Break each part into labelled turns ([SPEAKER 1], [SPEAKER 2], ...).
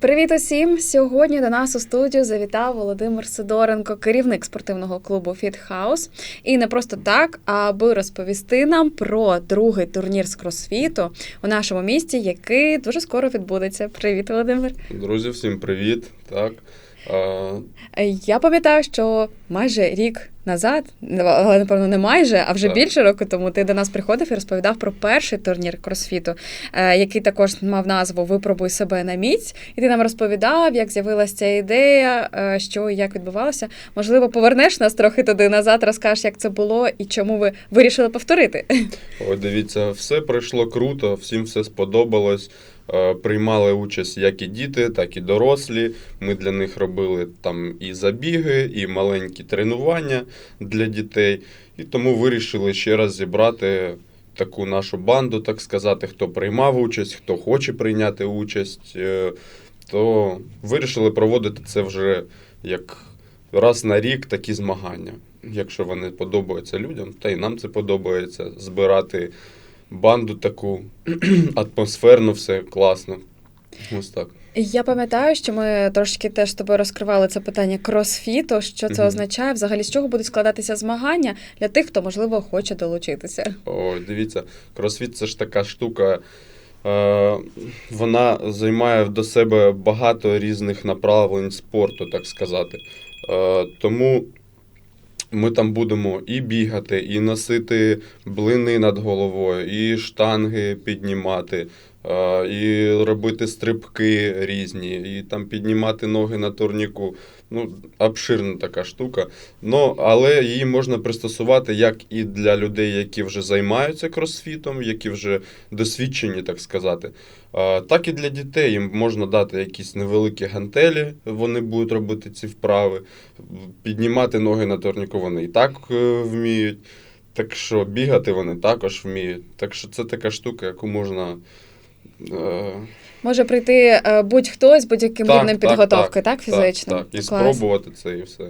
[SPEAKER 1] Привіт усім! Сьогодні до нас у студію завітав Володимир Сидоренко, керівник спортивного клубу House. І не просто так, аби розповісти нам про другий турнір з кросфіту у нашому місті, який дуже скоро відбудеться. Привіт, Володимир!
[SPEAKER 2] Друзі, всім привіт. Так. А,
[SPEAKER 1] Я пам'ятаю, що майже рік назад, але напевно не майже, а вже
[SPEAKER 2] Так.
[SPEAKER 1] більше року тому ти до нас приходив і розповідав про перший турнір кросфіту, е, який також мав назву Випробуй себе на міць. І ти нам розповідав, як з'явилася ця ідея, е, що і як відбувалося. Можливо, повернеш нас трохи туди назад, розкажеш, як це було і чому ви вирішили повторити.
[SPEAKER 2] Ой, дивіться, все пройшло круто, всім все сподобалось. Е, Приймали участь як і діти, так і дорослі. Ми для них робили там і забіги, і маленькі тренування для дітей. І тому вирішили ще раз зібрати таку нашу банду, так сказати, хто приймав участь, хто хоче прийняти участь. Е, То вирішили проводити це вже як раз на рік такі змагання. Якщо вони подобаються людям, та й нам це подобається збирати банду таку атмосферно, все класно. Ось так.
[SPEAKER 1] Я пам'ятаю, що ми трошки теж з тобою розкривали це питання кросфіту. Що це
[SPEAKER 2] Мгм.
[SPEAKER 1] означає? Взагалі, з чого будуть складатися змагання для тих, хто можливо хоче долучитися.
[SPEAKER 2] Ой, дивіться, кросфіт це ж така штука. Е, вона займає до себе багато різних направлень спорту, так сказати. Е, тому ми там будемо і бігати, і носити блини над головою, і штанги піднімати, і робити стрибки різні, і там піднімати ноги на турніку. Ну, обширна така штука. Ну, але її можна пристосувати як і для людей, які вже займаються кросфітом, які вже досвідчені, так сказати. Так і для дітей їм можна дати якісь невеликі гантелі, вони будуть робити ці вправи, піднімати ноги на турніку вони і так е, вміють. Так що бігати вони також вміють. Так що це така штука, яку можна. Е,
[SPEAKER 1] Може прийти е, будь-хто з будь-яким
[SPEAKER 2] Так,
[SPEAKER 1] рівнем
[SPEAKER 2] так,
[SPEAKER 1] підготовки, так, фізично?
[SPEAKER 2] Так, так. І
[SPEAKER 1] Клас.
[SPEAKER 2] спробувати це і все.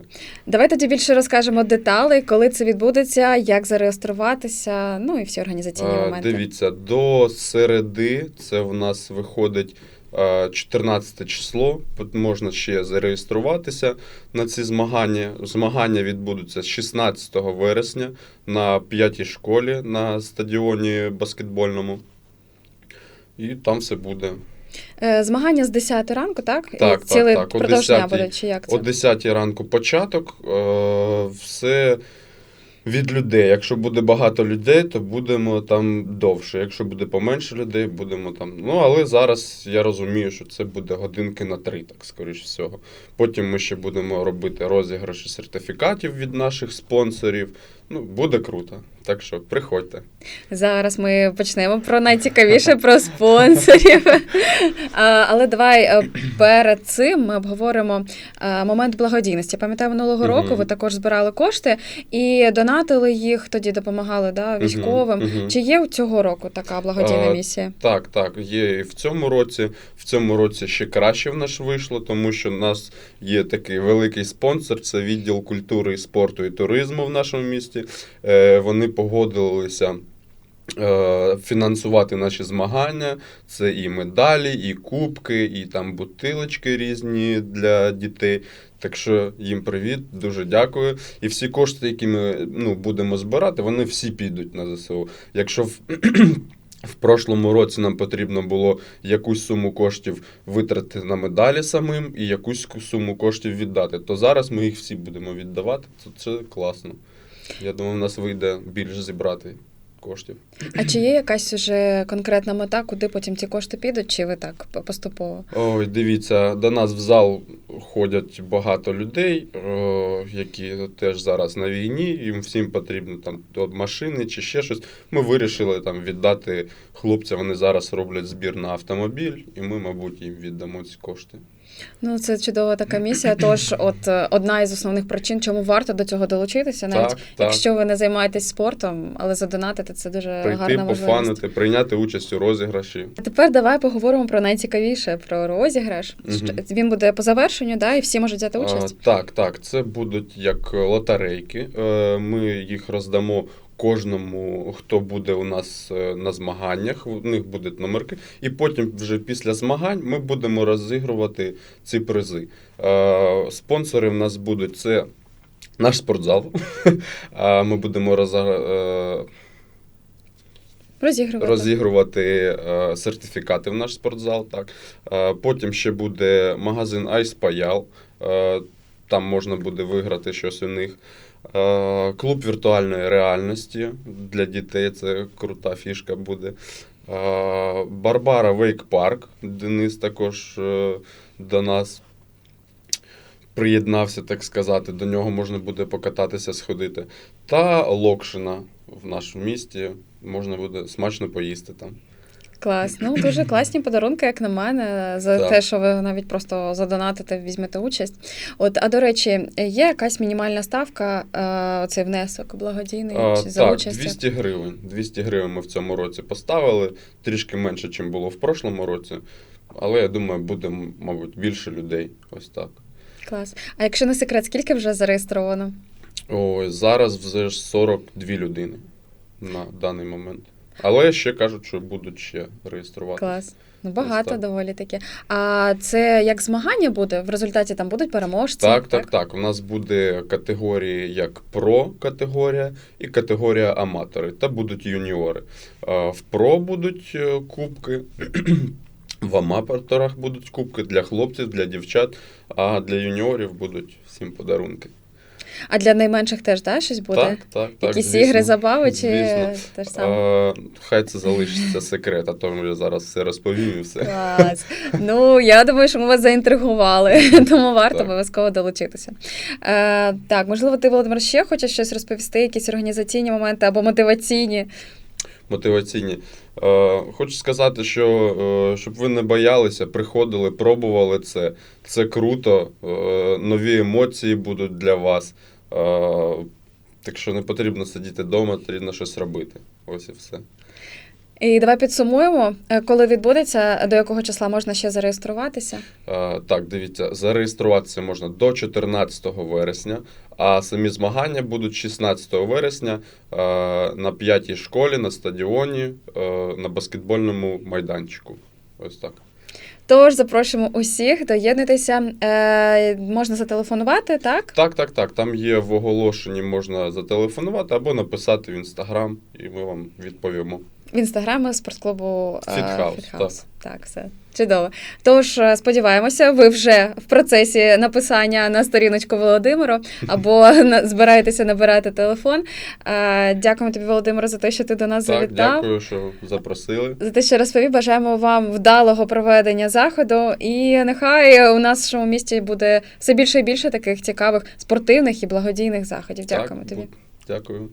[SPEAKER 1] Давай тоді більше розкажемо деталей, коли це відбудеться, як зареєструватися, ну і всі організаційні
[SPEAKER 2] Е,
[SPEAKER 1] моменти.
[SPEAKER 2] Дивіться, до середи це в нас виходить е, 14 число. Можна ще зареєструватися на ці змагання. Змагання відбудуться з 16 вересня на п'ятій школі на стадіоні баскетбольному. І там все буде.
[SPEAKER 1] Е, Змагання з 10 ранку, так?
[SPEAKER 2] Так,
[SPEAKER 1] і
[SPEAKER 2] так,
[SPEAKER 1] цілий
[SPEAKER 2] так. О 10-й.
[SPEAKER 1] буде, чи як це?
[SPEAKER 2] О 10 ранку початок. Е, все від людей. Якщо буде багато людей, то будемо там довше. Якщо буде поменше людей, будемо там. Ну, але зараз я розумію, що це буде годинки на три, так скоріш всього. Потім ми ще будемо робити розіграші сертифікатів від наших спонсорів. Ну, буде круто. Так що приходьте.
[SPEAKER 1] Зараз ми почнемо про найцікавіше про спонсорів. Але давай е, перед цим ми обговоримо е, момент благодійності. Пам'ятаю, минулого року ви також збирали кошти і донатили їх, тоді допомагали да, військовим. Чи є у цього року така благодійна місія?
[SPEAKER 2] Так, так, є і в цьому році. В цьому році ще краще в нас вийшло, тому що в нас є такий великий спонсор, це відділ культури, спорту і туризму в нашому місті. Е, Вони погодилися. е, Фінансувати наші змагання, це і медалі, і кубки, і там бутилочки різні для дітей. Так що їм привіт, дуже дякую. І всі кошти, які ми ну, будемо збирати, вони всі підуть на ЗСУ. Якщо в, в прошлому році нам потрібно було якусь суму коштів витратити на медалі самим і якусь суму коштів віддати, то зараз ми їх всі будемо віддавати. Це, це класно. Я думаю, в нас вийде більше зібрати коштів.
[SPEAKER 1] А чи є якась уже конкретна мета, куди потім ці кошти підуть, чи ви так поступово?
[SPEAKER 2] Ой, дивіться, до нас в зал ходять багато людей, е, які теж зараз на війні. Їм всім потрібно там то машини чи ще щось. Ми вирішили там віддати хлопцям. Вони зараз роблять збір на автомобіль, і ми, мабуть, їм віддамо ці кошти.
[SPEAKER 1] Ну, це чудова така місія. Тож, от е, одна із основних причин, чому варто до цього долучитися, навіть
[SPEAKER 2] так, так.
[SPEAKER 1] якщо ви не займаєтесь спортом, але задонатити це дуже
[SPEAKER 2] Прийти,
[SPEAKER 1] гарна можливість.
[SPEAKER 2] пофанити, прийняти участь у розіграші.
[SPEAKER 1] А тепер давай поговоримо про найцікавіше про розіграш. Що- Він буде по завершенню, да, і всі можуть взяти участь.
[SPEAKER 2] А, так, так, це будуть як лотерейки. Е, Ми їх роздамо кожному, хто буде у нас е, на змаганнях, у них будуть номерки. І потім, вже після змагань, ми будемо розігрувати ці призи. Е, Спонсори в нас будуть це наш спортзал. Ми будемо е,
[SPEAKER 1] Розігрувати.
[SPEAKER 2] розігрувати сертифікати в наш спортзал. Так. Потім ще буде магазин. Е, там можна буде виграти щось у них. Е, клуб віртуальної реальності для дітей це крута фішка буде. Е, Барбара Вейк Парк. Денис також е, до нас приєднався, так сказати. До нього можна буде покататися, сходити. Та Локшина в нашому місті. Можна буде смачно поїсти там.
[SPEAKER 1] Клас. Ну дуже класні подарунки, як на мене, за
[SPEAKER 2] Так.
[SPEAKER 1] те, що ви навіть просто задонатите, візьмете участь. От, а до речі, є якась мінімальна ставка, е, цей внесок благодійний
[SPEAKER 2] А,
[SPEAKER 1] чи за
[SPEAKER 2] так,
[SPEAKER 1] участю?
[SPEAKER 2] 200 гривень. 200 гривень ми в цьому році поставили. Трішки менше, ніж було в прошлому році. Але я думаю, буде, мабуть, більше людей. Ось так.
[SPEAKER 1] Клас. А якщо не секрет, скільки вже зареєстровано?
[SPEAKER 2] Ой, зараз вже 42 людини на даний момент. Але ще кажуть, що будуть ще реєструвати.
[SPEAKER 1] Клас. Ну, багато
[SPEAKER 2] так.
[SPEAKER 1] доволі таки. А це як змагання буде? В результаті там будуть переможці?
[SPEAKER 2] Так, так, так. У нас буде категорії як про категорія і категорія аматори, та будуть юніори. В про будуть е, кубки, в аматорах будуть кубки для хлопців, для дівчат, а для юніорів будуть всім подарунки.
[SPEAKER 1] А для найменших теж да, щось буде?
[SPEAKER 2] Так, так, так.
[SPEAKER 1] Якісь
[SPEAKER 2] звісно.
[SPEAKER 1] ігри, забави чи те ж саме?
[SPEAKER 2] А, Хай це залишиться секрет, а то я зараз все розповім і все.
[SPEAKER 1] Клас. Ну, я думаю, що ми вас заінтригували, тому варто
[SPEAKER 2] Так.
[SPEAKER 1] обов'язково долучитися. Е, так, можливо, ти, Володимир, ще хочеш щось розповісти, якісь організаційні моменти або мотиваційні.
[SPEAKER 2] Мотиваційні. Е, хочу сказати, що е, щоб ви не боялися, приходили, пробували це. Це круто. Е, нові емоції будуть для вас. Так що не потрібно сидіти вдома, потрібно щось робити. Ось і все.
[SPEAKER 1] І давай підсумуємо, е, коли відбудеться, до якого числа можна ще зареєструватися.
[SPEAKER 2] Е, Так, дивіться, зареєструватися можна до 14 вересня, а самі змагання будуть 16 вересня е, на п'ятій школі, на стадіоні, на баскетбольному майданчику. Ось так.
[SPEAKER 1] Тож запрошуємо усіх, доєднуйтеся. Е, можна зателефонувати, так?
[SPEAKER 2] Так, так, так. Там є в оголошенні, можна зателефонувати або написати в інстаграм, і ми вам відповімо.
[SPEAKER 1] В інстаграмі спортклубу е,
[SPEAKER 2] Фітхаус,
[SPEAKER 1] Фітхаус. Так, все чудово. Тож е, сподіваємося, ви вже в процесі написання на сторіночку Володимиру або збираєтеся набирати телефон. Е, Дякуємо тобі, Володимире, за те, що ти до нас
[SPEAKER 2] Так,
[SPEAKER 1] завітав.
[SPEAKER 2] дякую, що запросили.
[SPEAKER 1] За те, що розповів, бажаємо вам вдалого проведення заходу. І нехай у нашому місті буде все більше і більше таких цікавих спортивних і благодійних заходів. Дякуємо
[SPEAKER 2] так,
[SPEAKER 1] тобі.
[SPEAKER 2] Дякую.